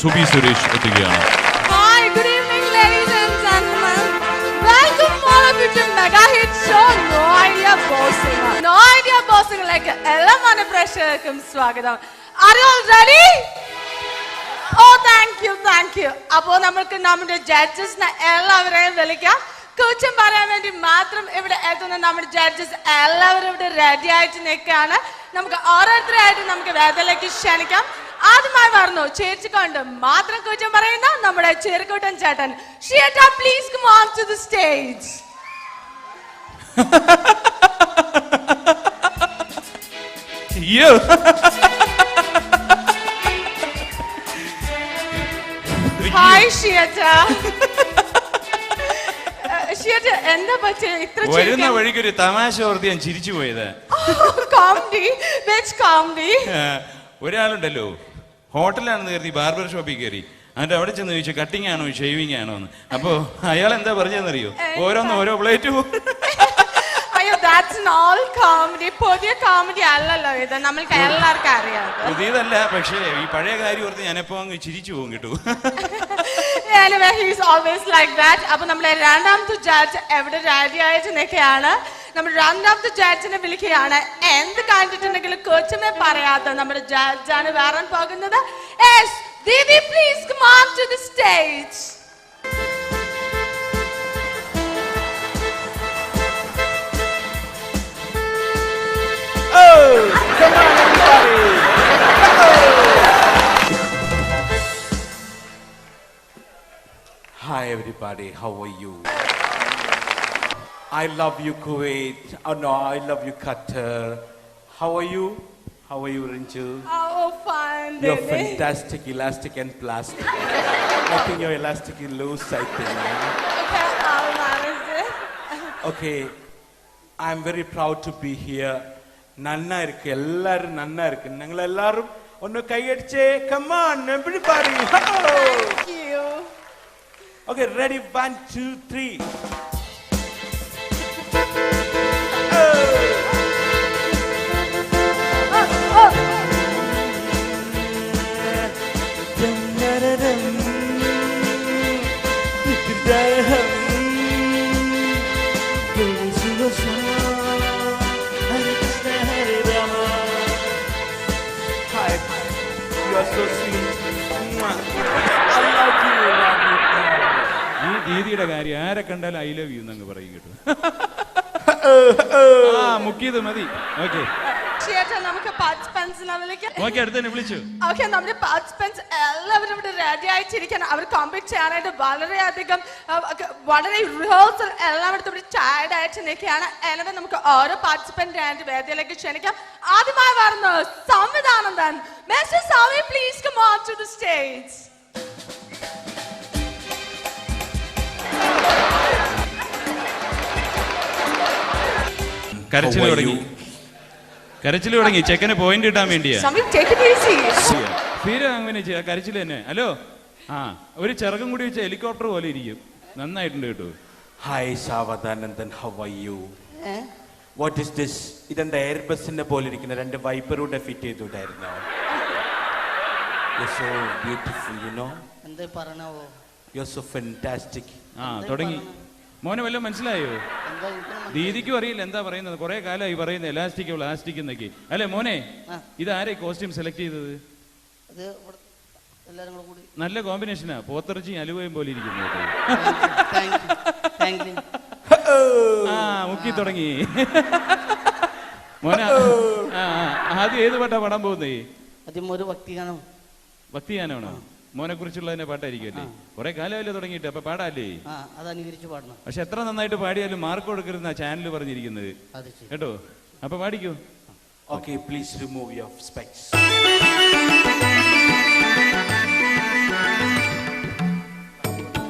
സുബി സുരേഷ് എത്തുകയാണ് എല്ലാ മനപ്രേക്ഷകർക്കും സ്വാഗതം. Ready? Oh, thank you, thank you. അപ്പോൾ നമുക്ക് നമ്മുടെ ജഡ്ജസിനെ എല്ലാവരെയും വിളിക്കാം. കുറ്റം പറയാൻ വേണ്ടി മാത്രം ഇവിടെ എത്തുന്ന നമ്മുടെ ജഡ്ജസ് എല്ലാവരും ഇവിടെ റെഡി ആയിട്ട് നിൽക്കുകയാണ്. നമുക്ക് ഓരോരുത്തരായിട്ട് നമുക്ക് വേദയിലേക്ക് ക്ഷണിക്കാം. ആദ്യമായി വരുന്നു ചേർച്ചിക്കൊണ്ട് മാത്രം കുറ്റം പറയുന്ന നമ്മുടെ ചെറുക്കൂട്ടൻ ചേട്ടൻ. ഷിയേട്ട please come on to the stage അയ്യോ. ഹായ് ഷിയേട്ട ഷിയേട്ട എന്താ പറ്റിയ ഇത്ര വരുന്ന വഴിക്ക് ഒരു തമാശ ഓർത്ത് ഞാൻ ചിരിച്ചു പോയത്. കോമഡി വെച്ച് കോമഡി ആ, ഒരാളുണ്ടല്ലോ. ഹോട്ടലാണെന്ന് കരുതി ബാർബർ ഷോപ്പിൽ കയറി. എന്നിട്ട് അവിടെ ചെന്ന് ചോദിച്ചു കട്ടിങ് ആണോ ഷേവിങ് ആണോ? എന്ന്. അപ്പോ അയാൾ എന്താ പറഞ്ഞതെന്നറിയോ? ഓരോന്ന് ഓരോ പ്ലേറ്റ് അയ്യോ ദാറ്റ്സ് കോമഡി പുതിയ കോമഡി അല്ലല്ലോ ഇത്. നമ്മൾക്ക് എല്ലാവർക്കും അറിയാം പുതിയതല്ല പക്ഷേ ഈ പഴയ കാര്യം ഓർത്ത് ഞാൻ എപ്പോ അങ്ങ് ചിരിച്ചു പോകും കിട്ടു. Like that. അപ്പൊ നമ്മളെ രണ്ടാമത്തെ ജഡ്ജ് എവിടെ ആയിട്ട് നിൽക്കുകയാണ് നമ്മൾ ദി ജഡ്ജിനെ വിളിക്കുകയാണ്. എന്ത് കണ്ടിട്ടുണ്ടെങ്കിലും കൊച്ചുമേ പറയാത്ത നമ്മുടെ ജാജാണ് വരാൻ പോകുന്നത്. Didi please come on to the stage. Hi everybody, how are you? I love you, Kuwait. Oh, no, I love you, Qatar. How are you? How are you, Rinchu? Oh, fine. You're fantastic, elastic, and plastic. I think you're elastic and loose, I think. Okay, I'll is it. okay, I'm very proud to be here. നന്നാ இருக்கு எல்லாரும் நன்னா இருக்கு நாங்கள் Come on, everybody. Come on எப்படி பாருங்க okay ready ഈ ദീദിയുടെ കാര്യം ആരെ കണ്ടാലും ഐ ലവ് യു എന്നങ്ങ് പറയും കേട്ടു ആ മുക്കിയത് മതി ഓക്കെ ചേട്ടാ നമുക്ക് പാർട്ടിസിപ്പൻസിനെ വിളിക്കാം ഓക്കെ അടുത്തന്നെ വിളിച്ചു ഓക്കെ നമ്മുടെ പാർട്ടിസിപ്പൻസ് എല്ലാവരും ഇവിടെ റെഡി ആയിട്ടിരിക്കണം അവർ കോമ്പീറ്റ് ചെയ്യാനായിട്ട് വളരെയധികം ആ, ഒക്കെ വളരെ റിഹേഴ്സൽ എല്ലായിടത്തും ഇവിടെ ടയർഡ് ആയിട്ട് നിൽക്കുകയാണ് எனவே നമുക്ക് ഓരോ പാർട്ടിസിപ്പന്റ് ആയിട്ട് വേദിയിലേക്ക് ക്ഷണിക്കാം ആദ്യമായി വരുന്നു സംവിധാനന്ദൻ Mr. Swami please? Come on to the stage. കരച്ചിൽ തുടങ്ങി. കരച്ചിൽ തുടങ്ങി. ചെക്കനെ പോയിന്റ് കിട്ടാൻ വേണ്ടിയാ. സ്ഥിരം അങ്ങനെ ചെയ്യാം. കരച്ചിൽ തന്നെ. ഹലോ ആ ഒരു ചിറകും കൂടി വെച്ച ഹെലികോപ്റ്റർ പോലെ ഇരിക്കും. നന്നായിട്ടുണ്ട് കേട്ടോ. Hi Savadhanandan how are is this is this? ഇതെന്താ എയർ ബസ്സിന്റെ പോലെ ഇരിക്കുന്ന രണ്ട് വൈപ്പറൂടെ fit ചെയ്തുണ്ടായിരുന്നോ? So so beautiful, you know? എന്തേ പറഞ്ഞാവോ You're so fantastic. ആ തുടങ്ങി. മോനെ വല്ലതും മനസ്സിലായോ? ദീദിക്കും അറിയില്ല എന്താ പറയുന്നത്. കുറെ കാലമായി പറയുന്നത് എലാസ്റ്റിക് പ്ലാസ്റ്റിക് എന്നൊക്കെ. അല്ലെ മോനെ? ഇതാരെ കോസ്റ്റ്യൂം സെലക്ട് ചെയ്തത്? നല്ല കോമ്പിനേഷനാ പോത്തിറച്ചി അലുവയും പോലെ ഇരിക്കുന്നു. യു ആ മുക്കി തുടങ്ങി. മോന ആദ്യം ഏത് പാട്ടാ പാടാൻ പോകുന്നേ? ആദ്യം ഒരു ഭക്തിഗാനം ഭക്തിഗാനമാണോ മോനെ കുറിച്ചുള്ള പാട്ടായിരിക്കും കൊറേ കാലമല്ലേ തുടങ്ങിയിട്ട് അപ്പൊ പാടാല്ലേ? പാടണം. പക്ഷെ എത്ര നന്നായിട്ട് പാടിയാലും മാർക്ക് കൊടുക്കരുന്ന ചാനൽ പറഞ്ഞിരിക്കുന്നത്. കേട്ടോ? അപ്പൊ പാടിക്കൂ? Okay please remove your specs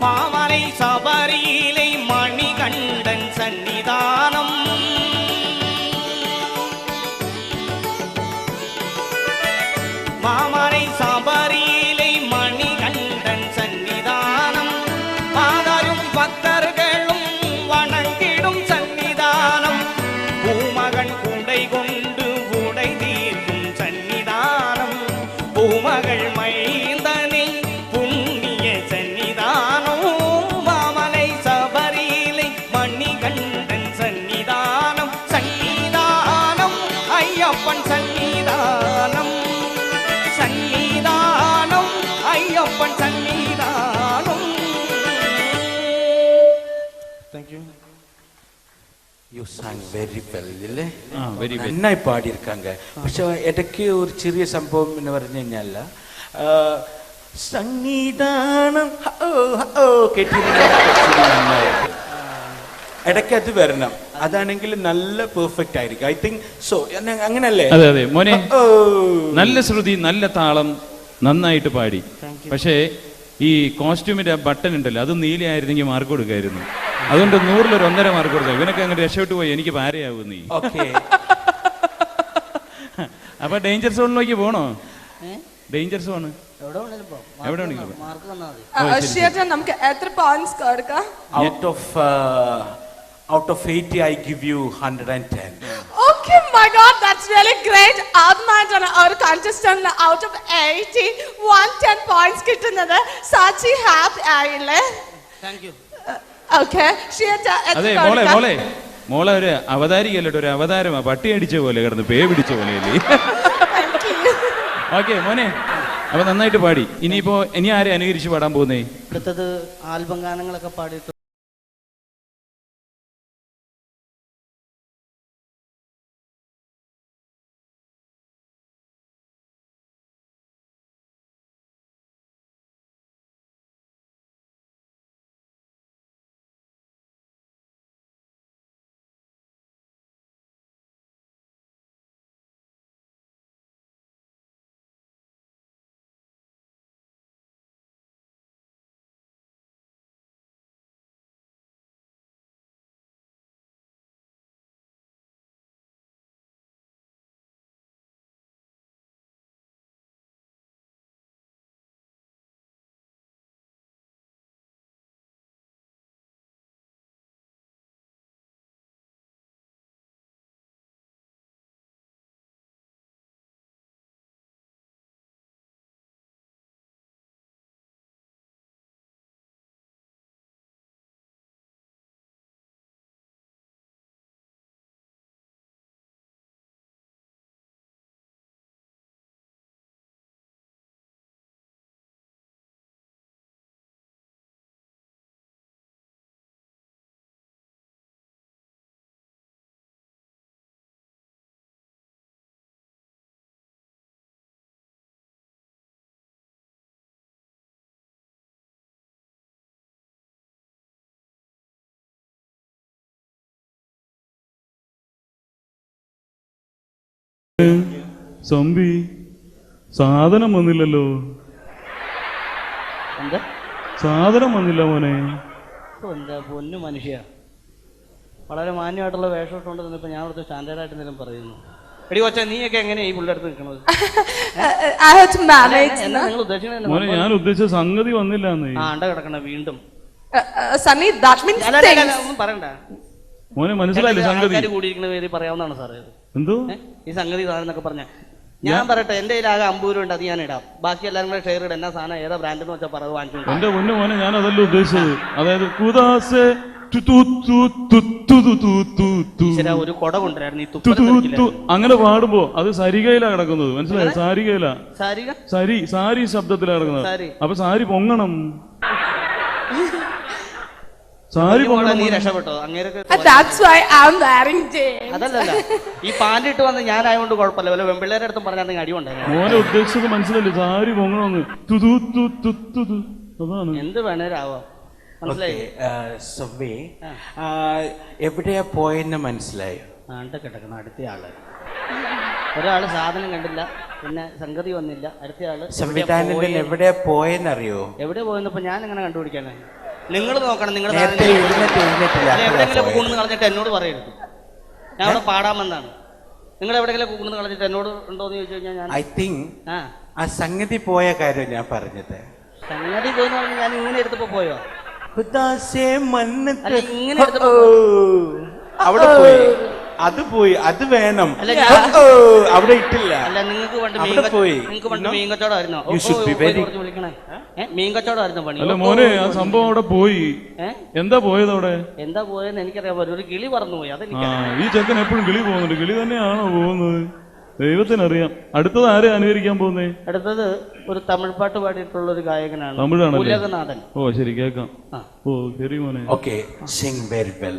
മാമലൈ സബരീ யூ சாங் வெரி வெல் ഇല്ലേ ആ വെരി വെൽ നന്നായി പാടിയിരിക്കാങ്ക പക്ഷെ ഇടയ്ക്ക് ഒരു ചെറിയ സംഭവം എന്ന് പറഞ്ഞു കഴിഞ്ഞാൽ സംഗീതാനം ഹ, ഓ, ഹ, ഓ, കേട്ടിരുന്ന കുറച്ചുകൂടി നന്നായിരുന്നു. ഇടയ്ക്ക് അത് വരണം അതാണെങ്കിൽ നല്ല പെർഫെക്റ്റ് ആയിരിക്കും ഐ തിങ്ക് സോ അങ്ങനല്ലേ അതെ അതെ മോനെ ഓ നല്ല ശ്രുതി നല്ല താളം നന്നായിട്ട് പാടി പക്ഷേ ഈ കോസ്റ്റ്യൂമിന്റെ ബട്ടൺ ഉണ്ടല്ലോ അത് നീലയായിരുന്നെങ്കിൽ മാർക്ക് കൊടുക്കായിരുന്നു അതുകൊണ്ട് നൂറിലൊരു ഒന്നര മാർക്ക് കൊടുത്തു. ഇവനൊക്കെ അങ്ങനെ രക്ഷപ്പെട്ടു പോയി. എനിക്ക് ഭാര്യയാവും നീ. ഓക്കെ. അപ്പൊ ഡേഞ്ചർ സോണിലേക്ക് പോണോ? ഡേഞ്ചർ സോൺ എവിടെ പോ. എവിടെ വേണമെങ്കിലും മാർക്ക് തന്നാൽ മതി. ഷിയേട്ടൻ നമുക്ക് എത്ര പോയിന്റ്സ് കൊടുക്കാം out of out of eighty I give you hundred and ten Okay, my God, that's really great. ആദ്യമായിട്ടാണ് ഒരു കണ്ടസ്റ്റന്റിന് out of eighty one ten points കിട്ടുന്നത്. സാക്ഷി ഹാപ്പി ആയില്ലേ? താങ്ക് യു ഓക്കെ അതെ മോളെ മോളെ. മോളെ ഒരു അവതാരികല്ലോ ഒരു അവതാരമാ. പട്ടി അടിച്ച പോലെ കിടന്ന് പേ പിടിച്ച പോലെ അല്ലേ? ഓക്കെ മോനെ. അപ്പൊ നന്നായിട്ട് പാടി. ഇനിയിപ്പോ ഇനി ആരെ അനുകരിച്ച് പാടാൻ പോകുന്നേ? അടുത്തത് ആൽബം ഗാനങ്ങളൊക്കെ പാടിയിട്ട് സമ്പി സാധനം വന്നില്ലല്ലോ. എന്താ? സാധനം വന്നില്ല മോനെ. എന്താ പൊന്നു മനുഷ്യ. വളരെ മാന്യമായിട്ടുള്ള വേഷം ഇട്ടുകൊണ്ട് നിന്നിപ്പോൾ ഞാൻ അവിടുത്തെ സ്റ്റാൻഡേർഡായിട്ട് എന്തെങ്കിലും പറയുന്നു. എടി കൊച്ചാ നീയൊക്കെ എങ്ങനെയാ ഈ പുള്ളിയുടെ അടുത്ത് നിൽക്കണത്? നിങ്ങൾ മോനെ ഞാൻ ഉദ്ദേശിച്ച സംഗതി വന്നില്ല എന്നേ ആ അണ്ട കിടക്കണ വീണ്ടും. സണ്ണി ദാറ്റ് മീൻസ് അല്ല, അല്ല, അല്ല, ഒന്നും പറയണ്ട. മോനെ മനസ്സിലായില്ലേ സംഗതി? ആൾക്കാർ കൂടിയിരിക്കുന്ന പേര് പറയാവുന്നതാണ് സാറേ ഇത്. എന്തോ? ഈ സംഗതി എന്നൊക്കെ പറഞ്ഞ. ഞാൻ പറയട്ടെ എന്റെ കയ്യിലാകെ അമ്പത് രൂപ ഉണ്ട് അത് ഞാൻ ഇടാം. ബാക്കി എല്ലാരും കൂടെ ഷെയർ ഇടാം എന്നാ സാധനം ഏതാ ബ്രാൻഡ് എന്ന് വെച്ചാൽ പറവ് വാങ്ങിച്ചു എന്റെ മുന്നേ മോനെ ഞാൻ അതല്ല ഉദ്ദേശിച്ചത്. അതായത് കുദാസേ അങ്ങനെ പാടുമ്പോ അത് സരികയിലാ കിടക്കുന്നത്. മനസ്സിലായോ? സാരികയിലാ. സാരി സാരി ശബ്ദത്തിലാ കിടക്കുന്നത്. അപ്പൊ സാരി പൊങ്ങണം. സാരി നീ. രക്ഷപ്പെട്ടോ. അങ്ങേരൊക്കെ that's why I am wearing jeans അതല്ലല്ല. ഈ പാന്റ് ഇട്ട് വന്ന് ഞാനായതുകൊണ്ട് കുഴപ്പമില്ല. വല്ല വെമ്പിള്ളേരുടെ അടുത്തും പറഞ്ഞാൽ അടി ഉണ്ടായിരുന്നു മോനെ ഉദ്ദേശിച്ചത് മനസ്സിലല്ലേ സാരി പൊങ്ങണമെന്ന് തു തു തു തു തു. അതാണ്. എന്ത് വേണേരാവാം? മനസ്സിലായി? സവേ എവിടെയാ പോയെന്ന് മനസ്സിലായോ? ആണ്ട കിടക്കണം അടുത്ത ആൾ ഒരാൾ സാധനം കണ്ടില്ല. പിന്നെ സംഗതി വന്നില്ല. അടുത്ത ആൾ എവിടെയാ സംവിധാനത്തിൽ? എവിടെയാ പോയെന്നറിയോ? എവിടെ പോയെന്നപ്പോ ഞാൻ എങ്ങനെ കണ്ടുപിടിക്കാനാ നിങ്ങൾ നോക്കണം നിങ്ങൾ എവിടെയെങ്കിലും കൂണെന്ന് കളഞ്ഞിട്ട് എന്നോട് പറയരുത്. ഞാൻ അവിടെ പാടാമെന്നാണ് നിങ്ങൾ എവിടെയെങ്കിലും കൂണെന്ന് കളഞ്ഞിട്ട് എന്നോട് ഉണ്ടോ എന്ന് ചോദിച്ചു കഴിഞ്ഞാൽ ഞാൻ ഐ തിങ്ക് ആ. സംഗതി പോയ കാര്യം ഞാൻ പറഞ്ഞത്. സംഗതി പോയെന്ന് പറഞ്ഞാൽ ഞാൻ ഇങ്ങനെ എടുത്തപ്പോ പോയോ? ഇങ്ങനെ എടുത്തപ്പോ അവിടെ പോയി. അത് പോയി അത് വേണം. അല്ല, അവിടെ ഇട്ടില്ല. അല്ല നിങ്ങൾക്ക് പണ്ട് അവിടെ പോയി. നിങ്ങൾക്ക് പണ്ട്? മീൻ കച്ചവടമായിരുന്നോ You should be very- വിളിക്കണേ. ഏ? മീൻ കച്ചവടമായിരുന്നോ പണി? അല്ല മോനെ ആ സംഭവം അവിടെ പോയി. ഏ? എന്താ പോയത് അവിടെ? എന്താ പോയെന്ന് എനിക്കറിയാൻ പറ്റും ഒരു കിളി പറന്നു പോയി ആ ഈ ചെക്കൻ എപ്പോഴും കിളി പോകുന്നുണ്ട്. കിളി തന്നെയാണോ പോകുന്നത്? ദൈവത്തിനറിയാം. അടുത്തത് ആരെ അനുകരിക്കാൻ പോകുന്നേ? അടുത്തത് ഒരു തമിഴ് പാട്ട് പാടിയിട്ടുള്ള ഒരു ഗായകനാണ്. തമിഴാണ് ഉലകനാഥൻ. ഓ ശരി കേക്കാം ആ. ഓ ശരി മോനെ. ഓക്കെ സിംഗ് വെരി വെൽ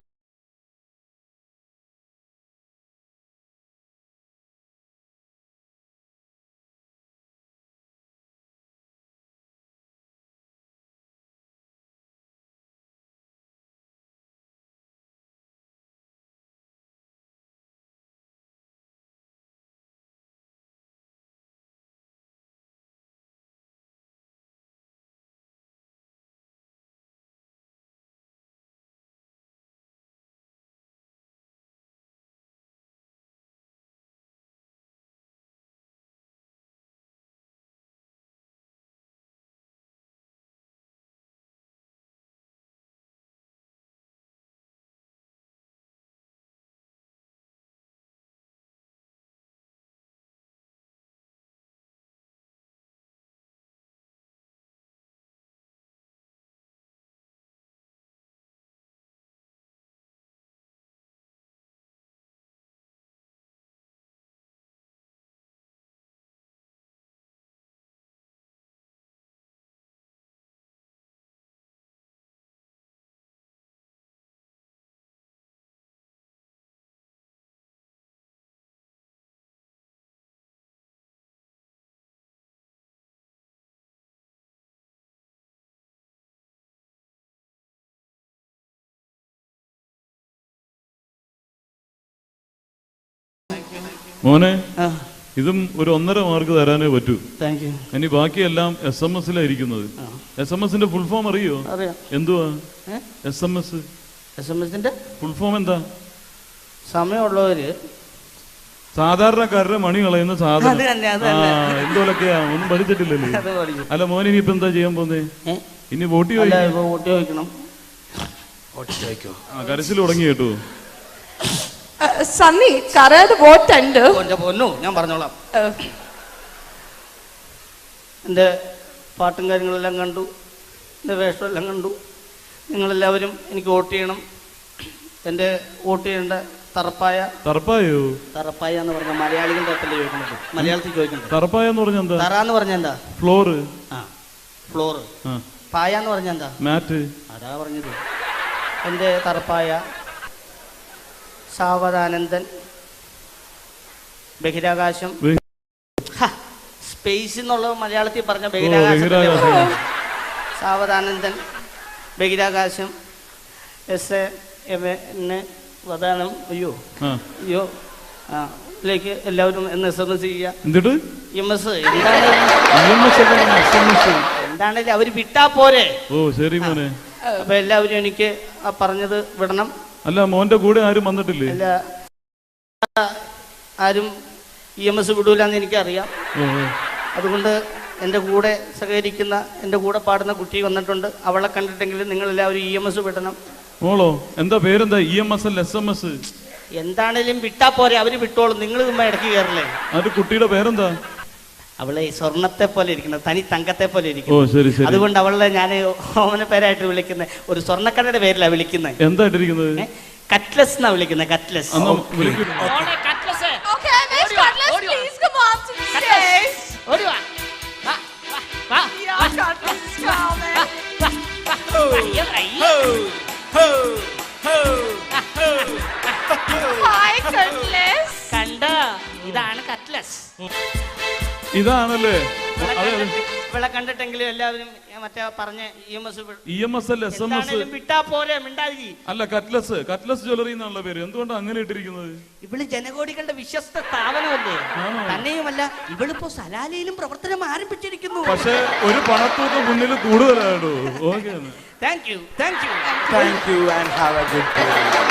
മോനെ ഇതും ഒരു ഒന്നര മാർക്ക് തരാനേ പറ്റൂ. താങ്ക് യു ഇനി ബാക്കിയെല്ലാം എസ് എം എസിലായിരിക്കുന്നത് എസ് എം എസിന്റെ ഫുൾ ഫോം അറിയോ? അറിയാം. എന്തുവാ? S M S S M എസിന്റെ ഫുൾ ഫോം എന്താ? സമയമുള്ളവര് സാധാരണക്കാരുടെ മണി കളയുന്ന സാധനം. ഒന്നും പഠിച്ചിട്ടില്ലല്ലേ? അല്ല മോൻ ഇനിയിപ്പോ എന്താ ചെയ്യാൻ പോന്നേ ഇനി വോട്ട് അല്ല ഇപ്പൊ വോട്ട് ചോദിക്കണം. കരച്ചിൽ തുടങ്ങി കേട്ടോ. സണ്ണി കരയുടെ ബോട്ടുണ്ട് എന്റെ പൊന്നു ഞാൻ പറഞ്ഞോളാം. എന്റെ പാട്ടും കാര്യങ്ങളെല്ലാം കണ്ടു. എന്റെ വേഷമെല്ലാം കണ്ടു. നിങ്ങളെല്ലാവരും എനിക്ക് വോട്ട് ചെയ്യണം. എന്റെ വോട്ട് ചെയ്യേണ്ട തറപ്പായ തറപ്പായോ? തറപ്പായ എന്ന് പറഞ്ഞ മലയാളികളുടെ അത്തല്ലേ ചോദിക്കുന്നത്? മലയാളത്തിൽ ചോദിക്കുന്നത്. തറപ്പായ എന്ന് പറഞ്ഞ എന്താ? തറ എന്ന് പറഞ്ഞ എന്താ? ഫ്ലോറ്. ആ ഫ്ലോറ്. പായ എന്ന് പറഞ്ഞ എന്താ? മാറ്റ്. അതാ പറഞ്ഞത്. എന്റെ തറപ്പായ സാവധാനന്ദൻ. ബഹിരാകാശം. സ്പേസ് എന്നുള്ളത് മലയാളത്തിൽ പറഞ്ഞ ബഹിരാകാശം. സാവധാനന്ദൻ ബഹിരാകാശം എസ് എ എം എ വധാനം അയ്യോ അയ്യോ ആ ഇതിലേക്ക് എല്ലാവരും എന്ന് എസ് എം എസ് ചെയ്യുക. എം എസ് എന്താണ്? EMS ഒക്കെ പറഞ്ഞ അവർ വിട്ടാ പോരെ. ഓ ശരി മോനെ. അപ്പൊ എല്ലാവരും എനിക്ക് ആ പറഞ്ഞത് വിടണം. അല്ല മോന്റെ കൂടെ ആരും വന്നിട്ടില്ലേ? അല്ല ആരും ഇ എം എസ് വിടൂലെന്ന് എനിക്കറിയാം. അതുകൊണ്ട് എന്റെ കൂടെ സഹകരിക്കുന്ന എന്റെ കൂടെ പാടുന്ന കുട്ടി വന്നിട്ടുണ്ട്. അവളെ കണ്ടിട്ടെങ്കിലും നിങ്ങൾ എല്ലാവരും ഇ എം എസ് വിടണം. മോളോ എന്താ പേരെന്താ? ഇ എം എസ് അല്ല എസ് എം എസ്? എന്താണേലും വിട്ടാ പോരെ അവർ വിട്ടോളും. നിങ്ങൾ ഇടയ്ക്ക് കയറില്ലേ? അത് കുട്ടിയുടെ പേരെന്താ? അവളെ സ്വർണത്തെ പോലെ ഇരിക്കുന്നത് തനി തങ്കത്തെ പോലെ ഇരിക്കുന്നു അതുകൊണ്ട് അവളെ ഞാൻ ഓമന പേരായിട്ട് വിളിക്കുന്നത് ഒരു സ്വർണക്കടയുടെ പേരിലാണ് വിളിക്കുന്നത് എന്തായിട്ടിരിക്കുന്നത്? കറ്റ്ലസ് എന്നാ വിളിക്കുന്നത് കറ്റ്ലസ് കണ്ട? ഇതാണ് കട്ട്ലസ് ഇതാണല്ലേ? ഇവിടെ കണ്ടിട്ടെങ്കിലും എല്ലാവരും മറ്റേ പറഞ്ഞ E M S E M S അല്ല എസ് എം എസ് വിട്ടാ പോരെ മിണ്ടാതി അല്ല കറ്റ്ലസ് കറ്റ്ലസ് ജ്വല്ലറി എന്നുള്ള പേര്. എന്തുകൊണ്ടാണ് അങ്ങനെ ഇട്ടിരിക്കുന്നത്? ഇവൾ ജനകോടികളുടെ വിശ്വസ്ത സ്ഥാപനമല്ലേ? തന്നെയുമല്ല ഇവളിപ്പോ സലാലയിലും പ്രവർത്തനം ആരംഭിച്ചിരിക്കുന്നു. പക്ഷെ ഒരു പണത്തൂക്ക് മുന്നിൽ കൂടുതലാണ് okay. Thank you thank you thank you and have a good day